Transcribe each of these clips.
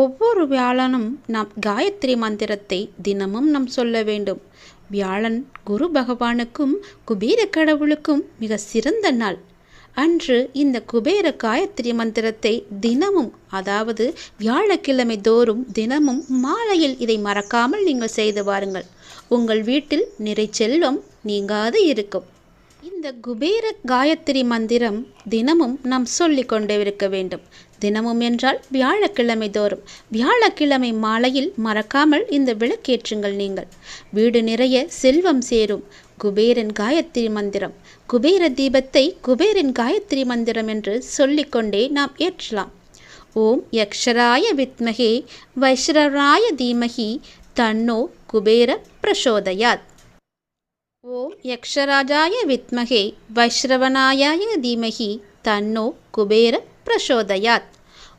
ஒவ்வொரு வியாழனும் நாம் காயத்ரி மந்திரத்தை தினமும் நாம் சொல்ல வேண்டும். வியாழன் குரு பகவானுக்கும் குபேர கடவுளுக்கும் மிக சிறந்த நாள். அன்று இந்த குபேர காயத்ரி மந்திரத்தை தினமும் அதாவது வியாழக்கிழமை தோறும் தினமும் மாலையில் இதை மறக்காமல் நீங்கள் செய்து வாருங்கள். உங்கள் வீட்டில் நிறை செல்வம் நீங்காது இருக்கும். இந்த குபேர காயத்ரி மந்திரம் தினமும் நாம் சொல்லிக் கொண்டே இருக்க வேண்டும். தினமும் என்றால் வியாழக்கிழமை தோறும். வியாழக்கிழமை மாலையில் மறக்காமல் இந்த விளக்கேற்றுங்கள் நீங்கள். வீடு நிறைய செல்வம் சேரும். குபேரன் காயத்ரி மந்திரம். குபேர தீபத்தை குபேரன் காயத்ரி மந்திரம் என்று சொல்லிக்கொண்டே நாம் ஏற்றலாம். ஓம் யக்ஷராய வித்மகே வைஷ்ரராய தீமகி தன்னோ குபேர பிரசோதயாத். ஓம் யக்ஷராஜாய வித்மகே வைஷ்ரவனாயாய தீமகி தன்னோ குபேர பிரசோதயாத்.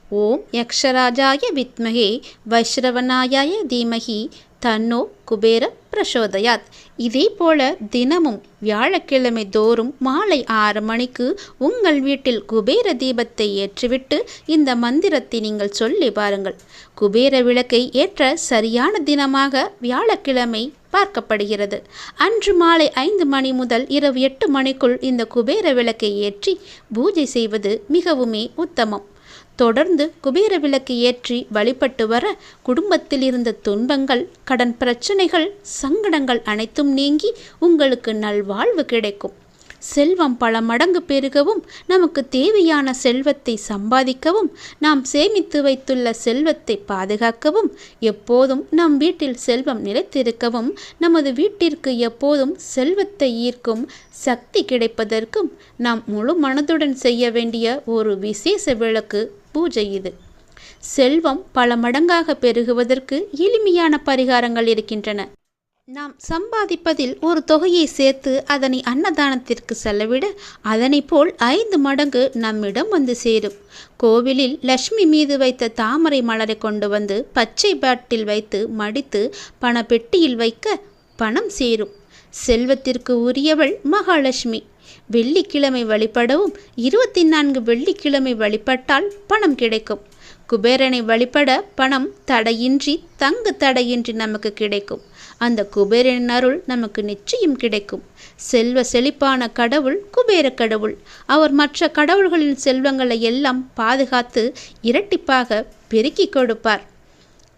ஓம் யக்ஷராஜாய வித்மகே வைஷ்ரவனாயாய தீமகி தன்னோ குபேர பிரசோதயாத். இதே போல தினமும் வியாழக்கிழமை தோறும் மாலை ஆறு மணிக்கு உங்கள் வீட்டில் குபேர தீபத்தை ஏற்றிவிட்டு இந்த மந்திரத்தை நீங்கள் சொல்லி பாருங்கள். குபேர விளக்கை ஏற்ற சரியான தினமாக வியாழக்கிழமை பார்க்கப்படுகிறது. அன்று மாலை ஐந்து மணி முதல் இரவு எட்டு மணிக்குள் இந்த குபேர விளக்கை ஏற்றி பூஜை செய்வது மிகவுமே உத்தமம். தொடர்ந்து குபேர விளக்கு ஏற்றி வழிபட்டு வர குடும்பத்தில் இருந்த துன்பங்கள் கடன் பிரச்சனைகள் சங்கடங்கள் அனைத்தும் நீங்கி உங்களுக்கு நல்வாழ்வு கிடைக்கும். செல்வம் பல மடங்கு பெருகவும் நமக்கு தேவையான செல்வத்தை சம்பாதிக்கவும் நாம் சேமித்து வைத்துள்ள செல்வத்தை பாதுகாக்கவும் எப்போதும் நம் வீட்டில் செல்வம் நிலைத்திருக்கவும் நமது வீட்டிற்கு எப்போதும் செல்வத்தை ஈர்க்கும் சக்தி கிடைப்பதற்கும் நாம் முழு மனதுடன் செய்ய வேண்டிய ஒரு விசேஷ விளக்கு பூஜை இது. செல்வம் பல மடங்காக பெருகுவதற்கு எளிமையான பரிகாரங்கள் இருக்கின்றன. நாம் சம்பாதிப்பதில் ஒரு தொகையை சேர்த்து அதனை அன்னதானத்திற்கு செலவிட அதனை போல் ஐந்து மடங்கு நம்மிடம் வந்து சேரும். கோவிலில் லட்சுமி மீது வைத்த தாமரை மலரை கொண்டு வந்து பச்சை பாட்டில் வைத்து மடித்து பணப்பெட்டியில் வைக்க பணம் சேரும். செல்வத்திற்கு உரியவள் மகாலட்சுமி. வெள்ளிக்கிழமை வழிபடவும் இருபத்தி நான்கு வெள்ளிக்கிழமை வழிபட்டால் பணம் கிடைக்கும். குபேரனை வழிபட பணம் தடையின்றி தங்கு தடையின்றி நமக்கு கிடைக்கும். அந்த குபேரனின் அருள் நமக்கு நிச்சயம் கிடைக்கும். செல்வ செழிப்பான கடவுள் குபேர கடவுள். அவர் மற்ற கடவுள்களின் செல்வங்களை எல்லாம் பாதுகாத்து இரட்டிப்பாக பெருக்கிக் கொடுப்பார்.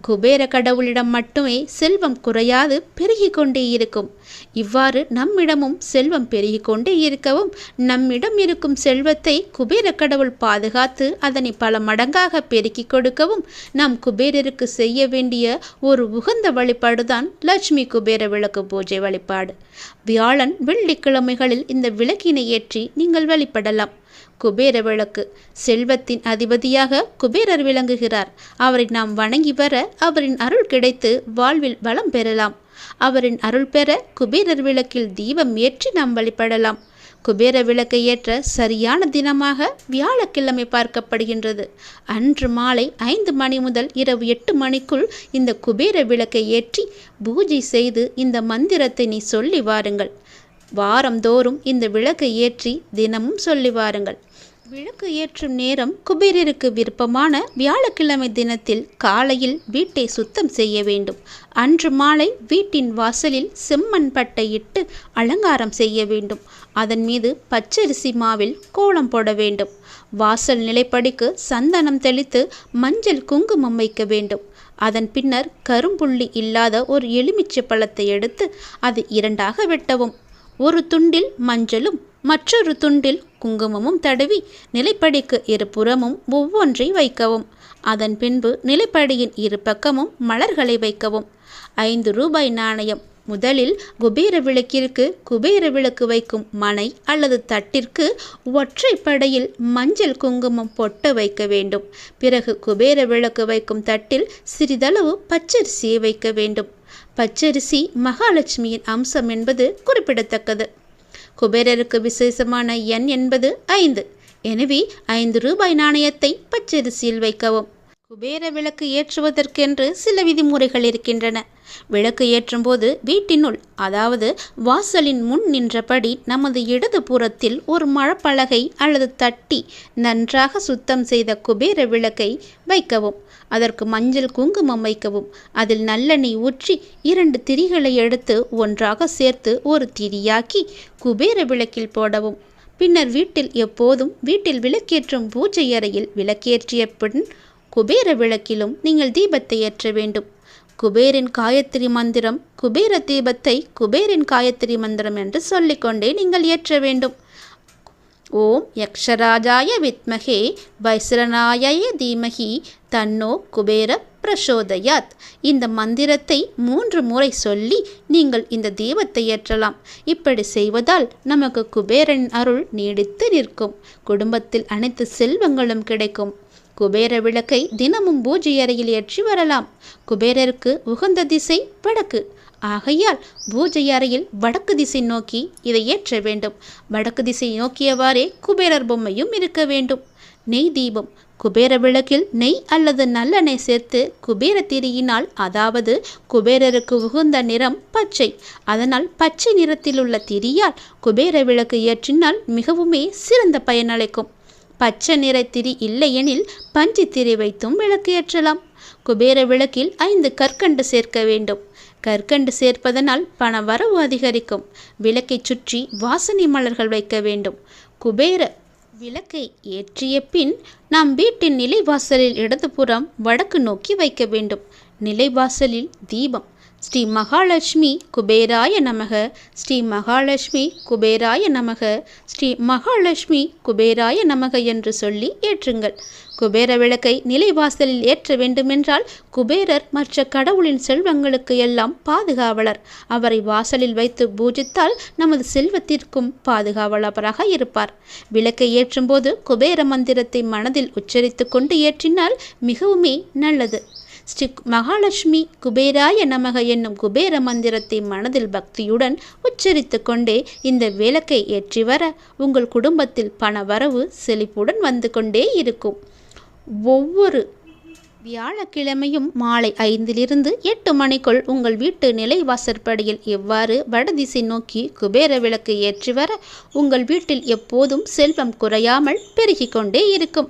குபேர கடவுளிடம் மட்டுமே செல்வம் குறையாது பெருகி கொண்டே இருக்கும். இவ்வாறு நம்மிடமும் செல்வம் பெருகி கொண்டே இருக்கவும் நம்மிடம் இருக்கும் செல்வத்தை குபேர கடவுள் பாதுகாத்து அதனை பல மடங்காக பெருக்கி கொடுக்கவும் நாம் குபேரருக்கு செய்ய வேண்டிய ஒரு உகந்த வழிபாடுதான் லட்சுமி குபேர விளக்கு பூஜை வழிபாடு. வியாழன் வெள்ளிக்கிழமைகளில் இந்த விளக்கினை ஏற்றி நீங்கள் வழிபடலாம். குபேர விளக்கு செல்வத்தின் அதிபதியாக குபேரர் விளங்குகிறார். அவரை நாம் வணங்கி வர அவரின் அருள் கிடைத்து வாழ்வில் வளம் பெறலாம். அவரின் அருள் பெற குபேரர் விளக்கில் தீபம் ஏற்றி நாம் வழிபடலாம். குபேர விளக்கை ஏற்ற சரியான தினமாக வியாழக்கிழமை பார்க்கப்படுகின்றது. அன்று மாலை ஐந்து மணி முதல் இரவு எட்டு மணிக்குள் இந்த குபேர விளக்கை ஏற்றி பூஜை செய்து இந்த மந்திரத்தை நீ சொல்லி வாருங்கள். வாரந்தோறும் இந்த விளக்கை ஏற்றி தினமும் சொல்லி வாருங்கள். விளக்கு ஏற்றும் நேரம் குபேரருக்கு விருப்பமான வியாழக்கிழமை தினத்தில் காலையில் வீட்டை சுத்தம் செய்ய வேண்டும். அன்று மாலை வீட்டின் வாசலில் செம்மண் பட்டையிட்டு அலங்காரம் செய்ய வேண்டும். அதன் மீது பச்சரிசி மாவில் கோலம் போட வேண்டும். வாசல் நிலைப்படிக்கு சந்தனம் தெளித்து மஞ்சள் குங்குமம் வைக்க வேண்டும். அதன் பின்னர் கரும்புள்ளி இல்லாத ஒரு எலுமிச்சை பழத்தை எடுத்து அது இரண்டாக வெட்டவும். ஒரு துண்டில் மஞ்சளும் மற்றொரு துண்டில் குங்குமமும் தடவி நிலைப்படிக்கு இருபுறமும் ஒவ்வொன்றை வைக்கவும். அதன் பின்பு நிலைப்படியின் இரு பக்கமும் மலர்களை வைக்கவும். ஐந்து ரூபாய் நாணயம். முதலில் குபேர விளக்கிற்கு குபேர விளக்கு வைக்கும் மனை அல்லது தட்டிற்கு ஒற்றைப்படையில் மஞ்சள் குங்குமம் பொட்டு வைக்க வேண்டும். பிறகு குபேர விளக்கு வைக்கும் தட்டில் சிறிதளவு பச்சரிசியை வைக்க வேண்டும். பச்சரிசி மகாலட்சுமியின் அம்சம் என்பது குறிப்பிடத்தக்கது. குபேரருக்கு விசேஷமான எண் என்பது ஐந்து. எனவே ஐந்து ரூபாய் நாணயத்தை பச்சரிசியில் வைக்கவும். குபேர விளக்கு ஏற்றுவதற்கென்று சில விதிமுறைகள் இருக்கின்றன. விளக்கு ஏற்றும்போது வீட்டினுள் அதாவது வாசலின் முன் நின்றபடி நமது இடது புறத்தில் ஒரு மழப்பலகை அல்லது தட்டி நன்றாக சுத்தம் செய்த குபேர விளக்கை வைக்கவும். அதற்கு மஞ்சள் குங்குமம் வைக்கவும். அதில் நல்லெண்ணெய் ஊற்றி இரண்டு திரிகளை எடுத்து ஒன்றாக சேர்த்து ஒரு திரியாக்கி குபேர விளக்கில் போடவும். பின்னர் வீட்டில் எப்போதும் வீட்டில் விளக்கேற்றும் பூஜை அறையில் விளக்கேற்றிய பின் குபேர விளக்கிலும் நீங்கள் தீபத்தை ஏற்ற வேண்டும். குபேரின் காயத்ரி மந்திரம் குபேர தீபத்தை குபேரின் காயத்ரி மந்திரம் என்று சொல்லிக்கொண்டே நீங்கள் ஏற்ற வேண்டும். ஓம் யக்ஷராஜாய வித்மகே வைசரநாயய தீமகி தன்னோ குபேர பிரசோதயாத். இந்த மந்திரத்தை மூன்று முறை சொல்லி நீங்கள் இந்த தீபத்தை ஏற்றலாம். இப்படி செய்வதால் நமக்கு குபேரன் அருள் நீடித்து நிற்கும். குடும்பத்தில் அனைத்து செல்வங்களும் கிடைக்கும். குபேர விளக்கை தினமும் பூஜை அறையில் ஏற்றி வரலாம். குபேரருக்கு உகந்த திசை வடக்கு. ஆகையால் பூஜை அறையில் வடக்கு திசை நோக்கி இதை ஏற்ற வேண்டும். வடக்கு திசை நோக்கியவாறே குபேரர் பொம்மையும் இருக்க வேண்டும். நெய் தீபம். குபேர விளக்கில் நெய் அல்லது நல்லெண்ணெய் சேர்த்து குபேர திரியினால் அதாவது குபேரருக்கு உகுந்த நிறம் பச்சை. அதனால் பச்சை நிறத்தில் உள்ள திரியால் குபேர விளக்கு ஏற்றினால் மிகவுமே சிறந்த பயனளிக்கும். பச்சை நிறத்திரி இல்லையெனில் பஞ்சுத்திரி வைத்தும் விளக்கு ஏற்றலாம் குபேர விளக்கில் ஐந்து கற்கண்டு சேர்க்க வேண்டும். கற்கண்டு சேர்ப்பதனால் பண வரவு அதிகரிக்கும். விளக்கை சுற்றி வாசனை மலர்கள் வைக்க வேண்டும். குபேர விளக்கை ஏற்றிய பின் நாம் வீட்டின் நிலைவாசலில் இடதுபுறம் வடக்கு நோக்கி வைக்க வேண்டும். நிலைவாசலில் தீபம் ஸ்ரீ மகாலட்சுமி குபேராய நமக ஸ்ரீ மகாலட்சுமி குபேராய நமக ஸ்ரீ மகாலட்சுமி குபேராய நமக என்று சொல்லி ஏற்றுங்கள். குபேர விளக்கை நிலைவாசலில் ஏற்ற வேண்டுமென்றால் குபேரர் மற்ற கடவுளின் செல்வங்களுக்கு எல்லாம் பாதுகாவலர். அவரை வாசலில் வைத்து பூஜித்தால் நமது செல்வத்திற்கும் பாதுகாவலராக இருப்பார். விளக்கை ஏற்றும்போது குபேர மந்திரத்தை மனதில் உச்சரித்து கொண்டு ஏற்றினால் மிகவுமே நல்லது. ஸ்ரீ மகாலட்சுமி குபேராய நமக என்னும் குபேர மந்திரத்தை மனதில் பக்தியுடன் உச்சரித்து கொண்டே இந்த விளக்கை ஏற்றி வர உங்கள் குடும்பத்தில் பண வரவு செழிப்புடன் வந்து கொண்டே இருக்கும். ஒவ்வொரு வியாழக்கிழமையும் மாலை ஐந்திலிருந்து எட்டு மணிக்குள் உங்கள் வீட்டு நிலைவாசற்படியில் எவ்வாறு வடதிசை நோக்கி குபேர விளக்கு ஏற்றி வர உங்கள் வீட்டில் எப்போதும் செல்வம் குறையாமல் பெருகிக் கொண்டே இருக்கும்.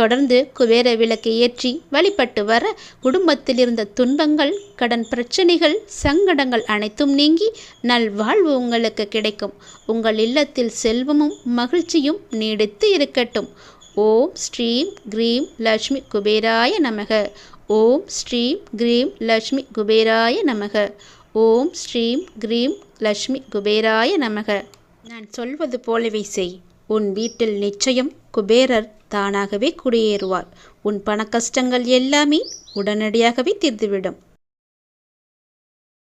தொடர்ந்து குபேர விளக்கு ஏற்றி வழிபட்டு வர குடும்பத்தில் இருந்த துன்பங்கள் கடன் பிரச்சனைகள் சங்கடங்கள் அனைத்தும் நீங்கி நல்வாழ்வு உங்களுக்கு கிடைக்கும். உங்கள் இல்லத்தில் செல்வமும் மகிழ்ச்சியும் நீடித்து இருக்கட்டும். ஓம் ஸ்ரீம் க்ரீம் லக்ஷ்மி குபேராய நமக. ஓம் ஸ்ரீம் க்ரீம் லக்ஷ்மி குபேராய நமக. ஓம் ஸ்ரீம் க்ரீம் லக்ஷ்மி குபேராய நமக. நான் சொல்வது போலவே செய். உன் வீட்டில் நிச்சயம் குபேரர் தானாகவே குடியேறுவார் உன் பண கஷ்டங்கள் எல்லாமே உடனடியாகவே தீர்ந்துவிடும்.